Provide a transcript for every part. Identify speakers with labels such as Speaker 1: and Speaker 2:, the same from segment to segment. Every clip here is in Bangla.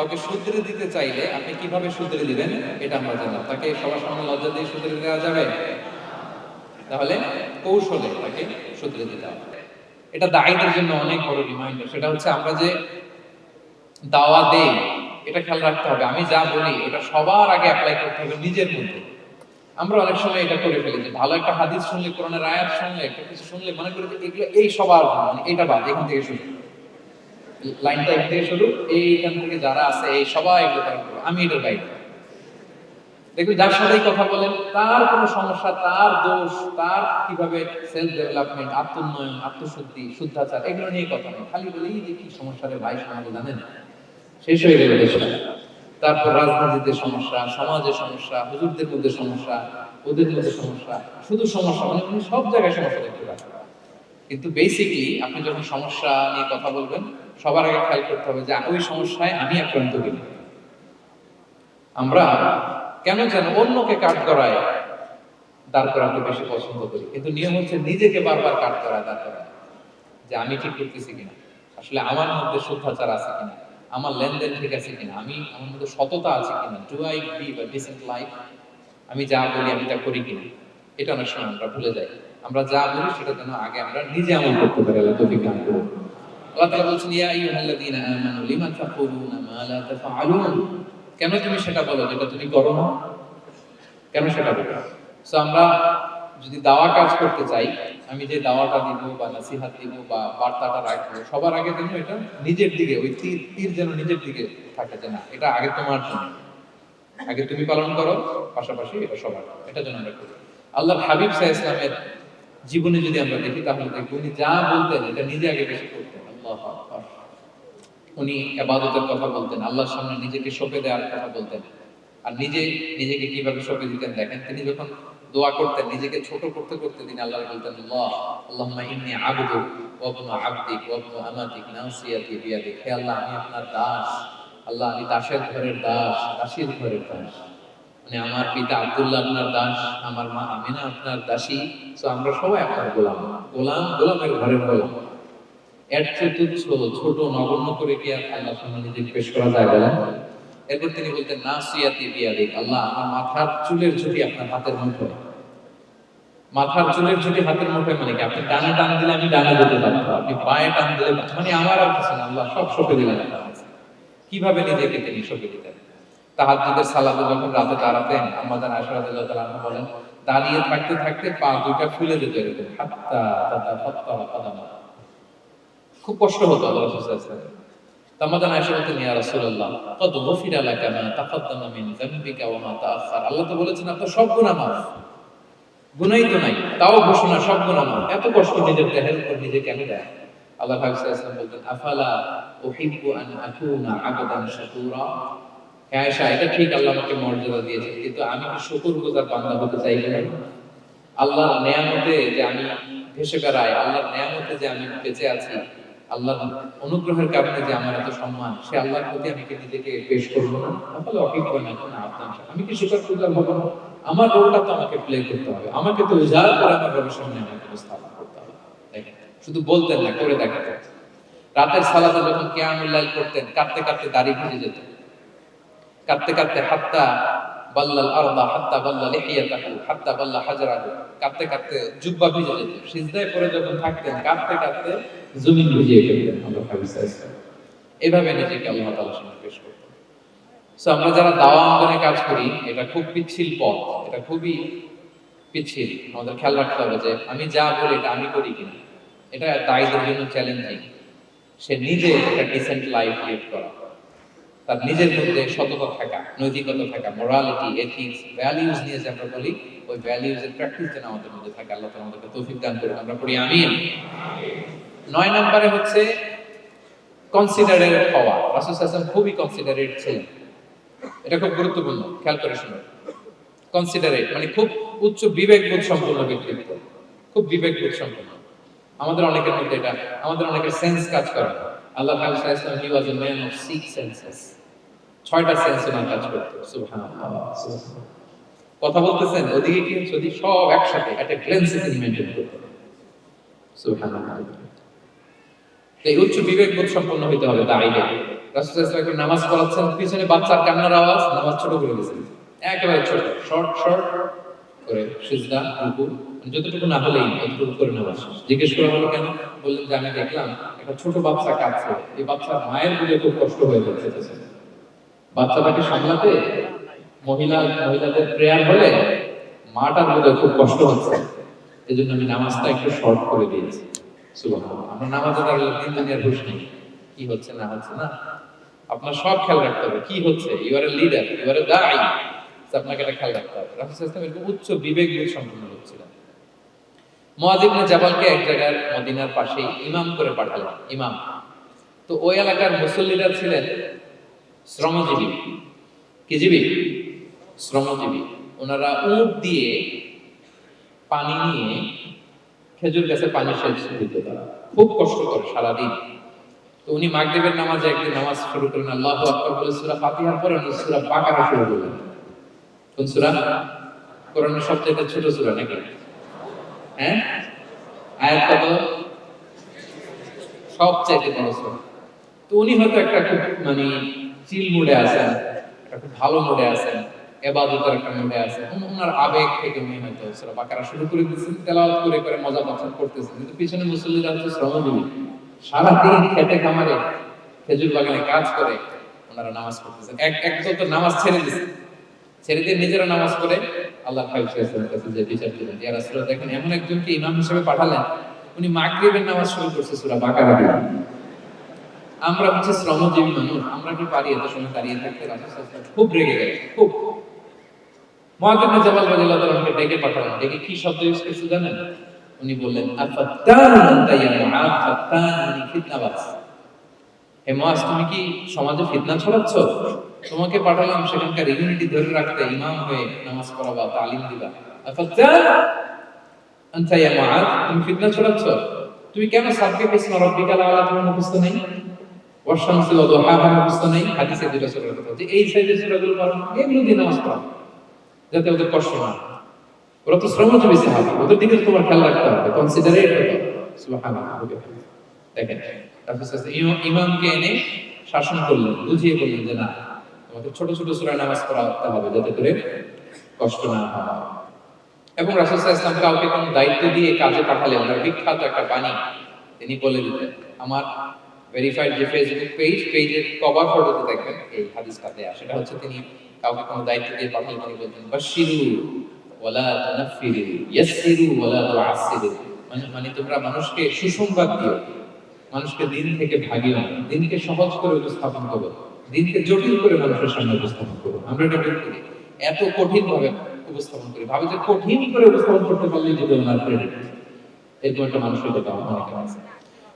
Speaker 1: কাউকে শুধরে দিতে চাইলে আপনি কীভাবে শুধরে দিবেন? এটা আমরা জানলাম তাকে সবার সামনে লজ্জা দিয়ে শুধরে দেওয়া যাবে? তাহলে কৌশলে তাকে শুধরে দিতে হবে। এটা দায়ীদের জন্য অনেক বড় রিমাইন্ডার সেটা হচ্ছে আমরা যে দাওয়া দেই, এটা খেয়াল রাখতে হবে। আমি যা বলি, এটা সবার আগে অ্যাপ্লাই করতে হবে নিজের মধ্যে। আমরা অনেক সময় এটা করে ফেলি যে ভালো একটা হাদিস শুনলে, কোরআনের আয়াত শুনলে, একটা কিছু শুনলে মনে করি যে এগুলো এই সবার মানে এটা বাদ, এখান থেকে শুরু লাইনটা এখান থেকে শুরু এইখান থেকে যারা আছে, এই সবাই এগুলো পালন করব আমি এটার বাইরে। দেখবেন যার সাথেই কথা বলেন, তার কোনো সমস্যা, তার দোষ, তার কীভাবে সেলফ ডেভেলপমেন্ট আত্মোন্নয়ন, আত্মশুদ্ধি, শুদ্ধাচার, এগুলো নিয়ে কথা খালি বলেই যে কি সমস্যা রে ভাই শেষ হয়ে গেল তারপর রাজনীতিতে সমস্যা, সমাজে সমস্যা, হুজুরদের মধ্যে সমস্যা, ওদের মধ্যে সমস্যা, শুধু সমস্যা মানে সব জায়গায় সমস্যা দেখতে পান কিন্তু বেসিকলি আপনি যখন সমস্যা নিয়ে কথা বলবেন সবার আগে খেয়াল করতে হবে যে ওই সমস্যায় আমি আক্রান্ত কিনা। আমরা কেন যেন অন্যকে কাট করায় দাঁড় করাতে বেশি পছন্দ করি। কিন্তু নিয়ম হচ্ছে নিজেকে বারবার কাট করায়, দাঁড় করায়। যে আমি ঠিক করতেছি কিনা, আসলে আমার মধ্যে শুদ্ধাচার আছে কিনা, আমার লেনদেন ঠিক আছে কিনা, আমি আমার মধ্যে সততা আছে কিনা ডু আই বি বা ডিসেন্ট লাইফ আমি যা বলি আমি তা করি কিনা, এটা অনেক সময় আমরা ভুলে যাই। আমরা যা বলি সেটা যেন আগে আমরা নিজে আমল করতে পারি, আল্লাহ তৌফিক দান করুন। আল্লাহ বলছেন, ইয়া লিমা তাফআলুন? কেন তুমি সেটা বলো যেটা তুমি করো না? কেন সেটা বলো? সো আমরা যদি দাওয়া কাজ করতে চাই, আমি যে দাওয়াটা দিব বা দিব বা বার্তাটা রাখব, সবার আগে যেন এটা নিজের দিকে, ওই তীর তীর যেন নিজের দিকে থাকে যে না, এটা আগে তোমার জন্য। আগে তুমি পালন করো, পাশাপাশি এটা সবার, এটা যেন আমরা করি। আল্লাহর হাবিব সাহা ইসলামের জীবনে যদি আমরা দেখি, তাহলে দেখব উনি যা বলতেন, এটা নিজে আগে বেশি করতেন। আল্লাহ। উনি আবাদতের কথা বলতেন, আল্লাহর সামনে নিজেকে সঁপে দেওয়ার কথা বলতেন। আর নিজে, নিজেকে কীভাবে সঁপে দিতেন দেখেন, তিনি যখন দোয়া করতেন, নিজেকে ছোট করতে করতে তিনি আল্লাহ বলতেন ইন্নী আবদু নাসিয়াতি বিয়াদিক। হে আল্লাহ, আমি আপনার দাস। আল্লাহ, আমি দাসের ঘরের দাস ঘরের দাস। মানে আমার পিতা আব্দুল্লাহ আপনার দাস, আমার মা আমিনা আপনার দাসী। তো আমরা সবাই আপনার গোলাম। গোলাম গোলামের ঘরের গোলাম। এর চেয়ে ছোট নগণ্য করে কি আর আল্লাহ সামনে নিজেকে পেশ করা যায় বলেন। এরপর তিনি বলতেন না সিয়াতি বিয়াদিক, আল্লাহ আমার মাথার চুলের ঝুঁটি আপনার হাতের মুঠোয়। মাথার চুলের ঝুঁটি হাতের মুঠোয় মানে কি? আপনি ডানে টান দিলে আমি ডানে যেতে পারব আপনি বাঁয়ে টান দিলে মানে আমার আর কিছু আল্লাহ সব সঁপে দিলেন কীভাবে নিজেকে তিনি সঁপে দিতেন? তাহাজ্জুদের সালাতে যখন রাতে দাঁড়াতেন আমাদের আয়সা রাদিয়াল্লাহু তাআলা বলেন, দাঁড়িয়ে থাকতে থাকতে পা দুইটা ফুলে যেত এরকম, হাত্তা তাতা ফাত্তা খুব কষ্ট হতো আল্লাহ তামাদান আয়েশা বলতেন, ইয়া রাসূলুল্লাহ, কদ গফিরা মা তাকাদ্দামা মিন ওয়া মা তাআখার আল্লাহ তো বলেছেন, আপনার সব গুনাহ মাফ। তো নাই, তাও ঘোষণা, সব গুনাহ মাফ। এত কষ্ট নিজের দেহের উপর নিজে কেন দেয়। আল্লাহ হাবিব সাল্লাল্লাহু বলতেন, আফালা উহিব্বু আন আকুনা আবদান শাকুরা? হ্যাঁ আয়েশা, এটা ঠিক আল্লাহ আমাকে মর্যাদা দিয়েছেন, কিন্তু আমি কি শুকরগুজার বান্দা হতে চাই না? আল্লাহর নেয়ামতে যে আমি ভেসে বেড়াই, আল্লাহর নেয়ামতে যে আমি বেঁচে আছি আল্লাহর অনুগ্রহের কারণে যে আমার এত সম্মান, সে আল্লাহর প্রতি আমি কি নিজেকে পেশ করব না? তাহলে অভিজ্ঞ না আমি কি শুকর পূজার হব না? আমার রোলটা তো আমাকে প্লে করতে হবে। আমাকে তো উজাড় করে আমার রবের সামনে আমাকে উপস্থাপন করতে হবে। শুধু বলতেন না, করে দেখাতেন। রাতের সালাতে যখন কেয়ামুল্লাহ করতেন কাঁদতে কাঁদতে দাড়ি ভিজে যেত। কাঁদতে কাঁদতে হাত্তা বাল্লাল আরদা হাত্তা বাল্লা হাত্তা বাল্লা জুব্বা ভিজে যেত। সিজদায় যখন থাকতেন ভিজিয়ে ফেলতেন আল্লাহ এভাবে নিজেকে আল্লাহ পেশ সো আমরা যারা দাওয়া অঙ্গনে কাজ করি, এটা খুব পিচ্ছিল পথ। এটা খুবই পিচ্ছিল। আমাদের খেয়াল রাখতে হবে যে, আমি যা বলি এটা আমি করি কিনা। এটা দায়ীদের জন্য চ্যালেঞ্জিং সে নিজে একটা ডিসেন্ট লাইফ লিড করা। তার নিজের মধ্যে সততা থাকা, নৈতিকতা থাকা মোরালিটি এথিক্স ভ্যালিউজ নিয়ে যে আমরা বলি, ওই ভ্যালিউজ এর প্র্যাকটিস যেন আমাদের মধ্যে থাকে, আল্লাহ তাআলা আমাদেরকে তৌফিক দান করুন আমরা পড়ি আমিন। নয় নম্বরে হচ্ছে কনসিডারেট হওয়া। সাল্লাল্লাহু খুবই কনসিডারেট ছিলেন। এটা খুব গুরুত্বপূর্ণ, খেয়াল করে শুনুন। কনসিডারেট মানে খুব উচ্চ বিবেকবোধ সম্পন্ন ব্যক্তিত্ব। খুব বিবেকবোধ সম্পন্ন। আমাদের অনেকের মধ্যে এটা, আমাদের অনেকের সেন্স কাজ করে না। আল্লাহ তাআলা সাল্লাল্লাহু was a man of six senses ছয়টা সেন্স ওনার কাজ করতে। কথা বলতেছেন, ওদিকে কি ওদিকে সব একসাথে একটা গ্লেন্সে তিনি মেনটেন করতেন। সুবহানাল্লাহ। এই উচ্চ বিবেকবোধ সম্পন্ন হইতে হবে দাঁড়িয়ে। রাসূল একটু নামাজ পড়াচ্ছেন, পিছনে বাচ্চার কান্নার আওয়াজ, নামাজ ছোট করে দিয়েছেন। একেবারে ছোট শর্ট শর্ট করে সিজদা, রুকু, যতটুকু না হলেই, ততটুকু করে নামাজ। জিজ্ঞেস করা হলো কেন? বললেন যে, আমি দেখলাম একটা ছোট বাচ্চা কাঁদছে। এই বাচ্চার মায়ের খুব কষ্ট হয়ে যাচ্ছে। বাচ্চাটাকে সামলাতে মহিলা, মহিলাদের প্রেয়ার হলে মাটার বোধহয় খুব কষ্ট হচ্ছে। এই জন্য আমি নামাজটা একটু শর্ট করে দিয়েছি। আমরা নামাজে দাঁড়ালে নেই। কি হচ্ছে, না হচ্ছে, না? আপনার সব খেয়াল রাখতে হবে। কি হচ্ছে? You're a leader you're a দাই আপনাকে এটা খেয়াল রাখতে হবে। এরকম উচ্চ বিবেক সম্পন্ন লোক মুআয জাবালকে এক জায়গার মদিনার পাশেই ইমাম করে পাঠালেন ইমাম। তো ওই এলাকার মুসল্লিরা ছিলেন শ্রমজীবী। কি জীবী? শ্রমজীবী। ওনারা উট দিয়ে পানি নিয়ে খেজুর গাছে পানি সেচ খুব কষ্ট করে সারাদিন। তো উনি মাগরিবের নামাজে একদিন নামাজ শুরু করলেন আল্লাহু আকবার বলে সূরা ফাতিহার পরে উনি সূরা বাকারা শুরু করলেন। কোন সূরা? কোরআনের সবচেয়ে ছোট সূরা নাকি? হ্যাঁ? আয়াত কত? বড় তো উনি হয়তো একটা খুব মানে চিল মুডে আছেন, একটা খুব ভালো মুডে আছেন, এবাদতের একটা মুডে আছেন। উন- উনার আবেগ থেকে উনি হয়তো বাকারা শুরু করে তেলাওয়াত করে করে মজা পাচ্ছেন করতেছেন। কিন্তু পিছনে মুসল্লিরা শ্রমজীবী। সারাদিন খেতে খামারে খেজুর বাগানে কাজ করে, ওনারা নামাজ পড়তেছেন। এক একদল তো নামাজ ছেড়ে দিছে ছেড়ে দিয়ে নিজেরা নামাজ পড়ে আল্লাহ যে ইয়া দেখেন এমন একজনকে ইমাম হিসেবে পাঠালেন, উনি মাগরিবের নামাজ শুরু করছে সূরা বাকারা দিয়ে। আমরা হচ্ছে শ্রমজীবী মানুষ, আমরা কি পারি এত সময় দাঁড়িয়ে থাকতে? খুব রেগে খুব। জাবাল রাদিয়াল্লাহু ডেকে পাঠালেন, ডেকে কি শব্দ ইউজ করছে জানেন? উনি বললেন আফাত্তান আনতা ইয়া ফিতনাবাজ হে মুআয তুমি কি সমাজে ফিতনা ছড়াচ্ছ? তোমাকে পাঠালাম সেখানকার ইউনিটি ধরে রাখতে ইমাম হয়ে নামাজ পড়াবা তালিম দিবা। তুমি ফিতনা ছড়াচ্ছ? তুমি কেন সাবকে ইসমা রাব্বিকাল আলা তোমার মুখস্থ নেই? ওয়াশামসি ওয়া দুহাহা মুখস্থ নেই? হাদিসে দুটো সূরার কথা যে এই সাইডের সূরাগুলো পড়ো এগুলো দিয়ে নামাজ পড়ো যাতে ওদের কষ্ট না। ওরা তো শ্রমজীবী সাহাবী। ওদের দিকে তোমার খেয়াল রাখতে হবে। কনসিডারেট দেখেন ইমামকে এনে শাসন করলেন, বুঝিয়ে বললেন যে না তোমাকে ছোট ছোট সূরা নামাজ পড়াতে হবে যাতে করে কষ্ট না হয়। এবং রাসূল ওয়াসাল্লাম কাউকে কোনো দায়িত্ব দিয়ে কাজে পাঠালে ওনার বিখ্যাত একটা বাণী তিনি বলে দিতেন আমার ভেরিফাইড যে ফেসবুক পেজ পেজের কভার ফটোতে দেখবেন, এই হাদিসটাতে আর সেটা হচ্ছে তিনি কাউকে কোনো দায়িত্ব দিয়ে পাঠালে তিনি বলতেন বাশিরু ওয়ালা তুনাফিরু ইয়াসসিরু ওয়ালা তুআসসিরু। মানে মানে তোমরা মানুষকে সুসংবাদ দিও। মানুষকে দিন থেকে ভাগিও দিনকে সহজ করে উপস্থাপন করো। দিনকে জটিল করে মানুষের সামনে উপস্থাপন করো আমরা এটা বের করি। এত কঠিন ভাবে উপস্থাপন করি। ভাবে যে কঠিন করে উপস্থাপন করতে পারলে ক্রেডিট এরকম একটা মানসিকতা আছে।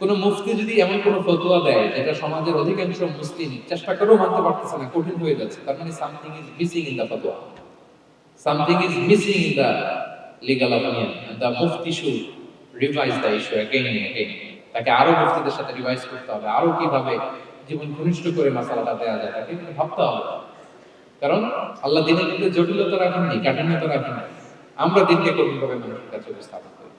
Speaker 1: কোন মুফতি যদি এমন কোন ফতোয়া দেয়, যেটা সমাজের অধিকাংশ মুসলিম চেষ্টা করেও মানতে পারতেছে না, কঠিন হয়ে যাচ্ছে, তার মানে something is missing in the ফতোয়া something is missing in the legal opinion the Mufti should revise the issue তাকে আরও মুফতিদের সাথে রিভাইজ করতে হবে। আরও কীভাবে জীবন ঘনিষ্ঠ করে মাসালাটা দেওয়া যায়, তাকে কিন্তু ভাবতে হবে কারণ আল্লাহ দিনের মধ্যে জটিলতা রাখেননি কাঠিন্যতা রাখেননি আমরা দিনকে কঠিনভাবে মানুষের কাছে উপস্থাপন করি।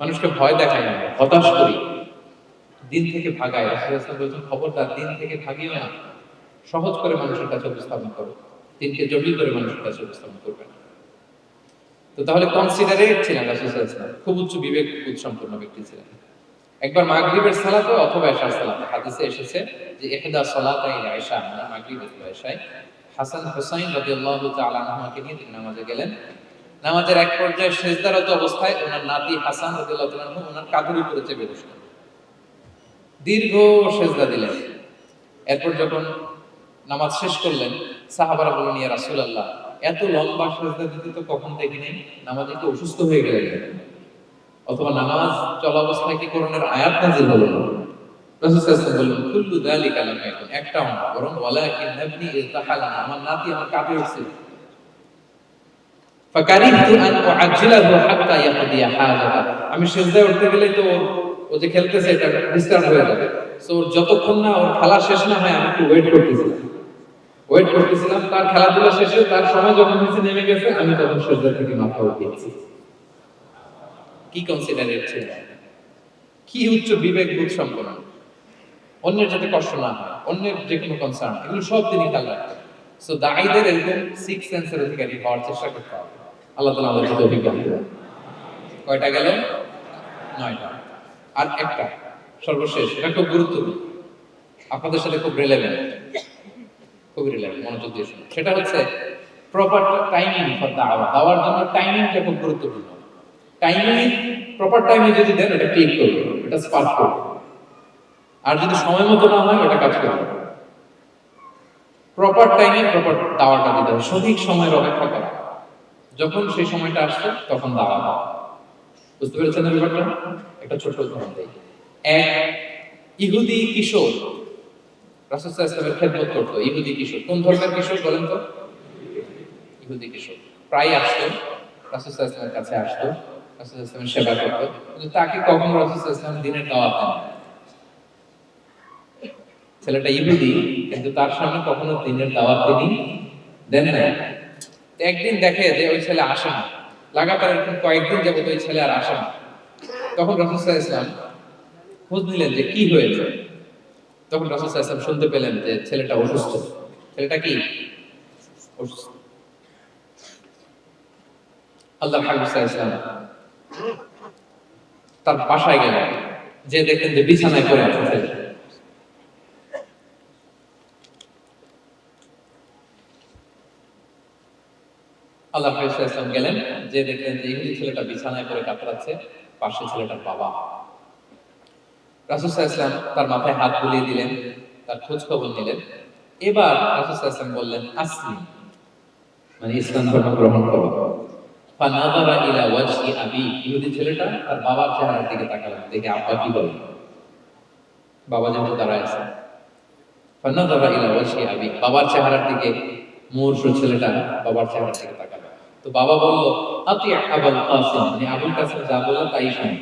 Speaker 1: মানুষকে ভয় দেখাই না, হতাশ করি। দিন থেকে ভাগায় রাসূলুল্লাহ বলছেন, খবরদার, দিন থেকে ভাগিও না। সহজ করে মানুষের কাছে উপস্থাপন করো। দিনকে জটিল করে মানুষের কাছে উপস্থাপন করবে না। তো তাহলে কনসিডারেট ছিলেন রাসূলুল্লাহ খুব উচ্চ বিবেক সম্পন্ন ব্যক্তি ছিলেন। একবার মাগরিবের সালাতে অথবা এশার সালাতে হাদিসে এসেছে যে ইহদা সালাতাই আয়েশা মানে মাগরিব অথবা এশায়। হাসান হুসাইন রাদিয়াল্লাহু তাআলা আনহুকে নিয়ে তিনি নামাজে গেলেন। নামাজের এক পর্যায়ে সেজদারত অবস্থায় ওনার নাতি হাসান রাদিয়াল্লাহু তাআলা ওনার কাঁধের উপরে চেপে বসলেন। দীর্ঘ সেজদা দিলেন। এরপর যখন নামাজ শেষ করলেন, সাহাবারা বললেন, ইয়া রাসূলুল্লাহ, এত লম্বা সেজদা দিতে তো কখন দেখি নাই। নামাজে কি অসুস্থ হয়ে গেলেন? অথবা নামাজ চলা অবস্থায় কি কোরআনের আয়াত নাযিল হলো না? না বরং, ওয়ালাকিন নাবনি আমার নাতি আমার কাঁধে উঠছিল ফাকারিহতু আন উআজ্জিলাহু হাত্তা হাজাতা আমি সিজদায় উঠতে গেলে তো ও যে খেলতেছে, এটা হয়ে যাবে। সো যতক্ষণ না ওর খেলা শেষ না হয়, আমি একটু ওয়েট করতেছিলাম। ওয়েট করতেছিলাম, তার খেলাধুলা শেষে, তার সময় যখন নিচে নেমে গেছে, আমি তখন সিজদা থেকে মাথা উঠিয়েছি। কি কনসিডারেট ছিল? কি উচ্চ বিবেক বোধ সম্পন্ন? অন্যের যাতে কষ্ট না হয়, অন্যের যে কোনো কনসার্ন এগুলো সব তিনি খেয়াল রাখতেন। সো দায়ীদের এরকম সিক্স সেন্সের অধিকারী হওয়ার চেষ্টা করতে হবে। আল্লাহ তালা আমাদের সাথে অভিজ্ঞান কয়টা গেল? নয়টা। আর একটা, সর্বশেষ, এটা খুব গুরুত্বপূর্ণ। আপনাদের সাথে খুব রিলেভেন্ট খুবই রিলেভেন্ট মনোযোগ দিয়ে সেটা হচ্ছে প্রপার টাইমিং ফর দাওয়া দাওয়ার জন্য টাইমিংটা খুব গুরুত্বপূর্ণ। টাইমিং প্রপার টাইমে যদি দেন, এটা ক্লিক করবে, এটা স্পার্ক করবে। আর যদি সময় মতো না হয়, এটা কাজ করবে। প্রপার টাইমে প্রপার দাওয়াটা দিতে হবে। সঠিক সময়ের অপেক্ষা করা। যখন সেই সময়টা আসছে তখন দাওয়া দাও বুঝতে পেরেছেন ব্যাপারটা? একটা ছোট উদাহরণ দেই। এক ইহুদি কিশোর রাসূলুল্লাহ ইসলামের খেদমত করতো। ইহুদি কিশোর। কোন ধর্মের কিশোর বলেন তো? ইহুদি কিশোর। প্রায় আসতো ইসলামের কাছে আসতো। ইসলামের সেবা কিন্তু তাকে কখনো দিনের দাওয়াত দেন ছেলেটা ইহুদি, কিন্তু তার সামনে কখনো দিনের দাওয়াত তিনি দেন না একদিন দেখে যে ওই ছেলে আসে না। লাগাতার কয়েকদিন ওই ছেলে আর আসে না। তখন রসুল্লাহ ইসলাম খোঁজ নিলেন যে কি হয়েছে। তখন রসুল্লাহ ইসলাম শুনতে পেলেন যে ছেলেটা অসুস্থ। ছেলেটা কি? অসুস্থ। আল্লাহ ইসলাম তার বাসায় গেলেন যে দেখলেন যে বিছানায় পড়ে আছে আল্লাহ ইসলাম গেলেন, যে দেখলেন যে ইহুদি ছেলেটা বিছানায় পড়ে কাতরাচ্ছে, পাশে ছেলেটার বাবা। ইসলাম তার মাথায় হাত বুলিয়ে দিলেন, তার খোঁজ খবর নিলেন। এবার রাসুসাহ ইসলাম বললেন, আসলি। মানে ইসলাম ধর্ম গ্রহণ করো। ফানাদারা ইলা ওয়াজহি আবি। ইহুদি ছেলেটা তার বাবার চেহারার দিকে তাকালেন দেখে, আব্বা, কি বলে? বাবা দাঁড়ায় আছে। ফানাদারা ইলা ওয়াজহি আবি। বাবার চেহারার দিকে মূর্ষ ছেলেটা বাবার চেহারার দিকে তাকালো। তো বাবা বলল, আতি আবুল কাসিম। মানে আবুল কাসিম যা বলল তাই শুনি।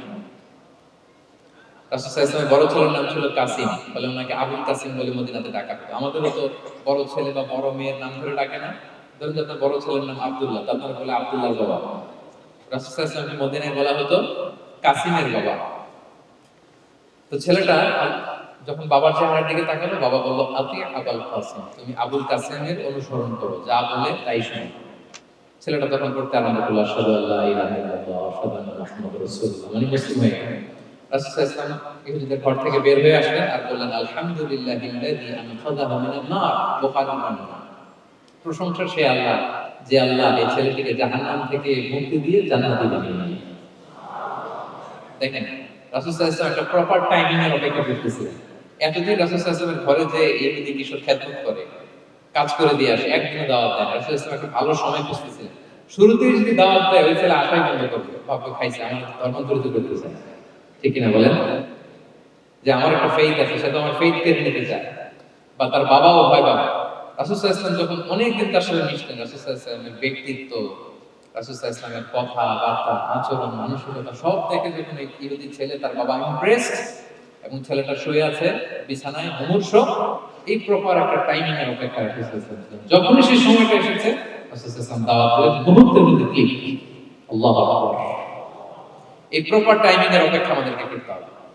Speaker 1: রাসূলের বড় ছেলের নাম ছিল কাসিম। বলে ওনাকে আবুল কাসিম বলে মদিনাতে ডাকা হতো। আমাদেরও তো বড় ছেলে বা বড় মেয়ের নাম ধরে ডাকে না। ধরুন আপনার বড় ছেলের নাম আব্দুল্লাহ তা বলে আব্দুল্লাহ বাবা। রাসূলকে মদিনায় বলা হতো কাসিমের বাবা। তো ছেলেটা যখন বাবার চেহারার দিকে তাকালো, বাবা বলল, আতি আবুল কাসিম, তুমি আবুল কাসিমের অনুসরণ করো, যা বলে তাই শুনো। ছেলেটা তখন পড়তে আরম্ভ করল, আশহাদু আল্লা ইলাহা ইল্লাল্লাহ, আশহাদু আন্না মুহাম্মাদুর রাসূলুল্লাহ। মানে মুসলিম হয়ে গেল। রাসূলুল্লাহ ইহুদিদের ঘর থেকে বের হয়ে আসলেন আর বললেন, আলহামদুলিল্লাহিল্লাযী আনকাযাহু মিনান নার, বুখারী প্রশংসা সে আল্লাহ, যে আল্লাহ এই ছেলেটিকে জাহান্নাম থেকে মুক্তি দিয়ে জান্নাতে বানিয়ে নিলেন দেখেন রাসূলুল্লাহ ইসলাম একটা প্রপার টাইমিং এর অপেক্ষা করতেছিলেন। এতদিন রাসূলুল্লাহ ইসলামের ঘরে যে ইহুদি কিশোর খেদমত করে, কাজ করে দিয়ে আসে একদিনে দাওয়াত দেয় রাসূলুল্লাহ ইসলাম একটা ভালো সময় খুঁজতেছিলেন শুরুতেই যদি দাওয়াত দেয়, ওই ছেলে আশাই বন্ধ করবে। ভাববে খাইছে, আমার ধর্মান্তরিত করতে চায় ঠিক কিনা বলেন? যে আমার একটা ফেইথ আছে, সে তো আমার ফেইথ কেড়ে নিতে চায়। বা তার বাবাও ভয় পাবে ইসলাম যখন অনেকদিন তার সাথে মিশতেন রাসুসাহ ইসলামের ব্যক্তিত্ব ইসলামের কথা, বার্তা, আচরণ, মানসিকতা সব দেখে যখন এই ইহুদি ছেলে তার বাবা এবং ছেলেটা শুয়ে আছে, বিছানায় মুমূর্ষ এই প্রপার একটা টাইমিং এর অপেক্ষা। যখনই সেই সময়টা এসেছে ইসলাম দাওয়াত করে মুহূর্তের মধ্যে ক্লিক আল্লাহ এই প্রপার টাইমিং এর অপেক্ষা আমাদেরকে করতে হবে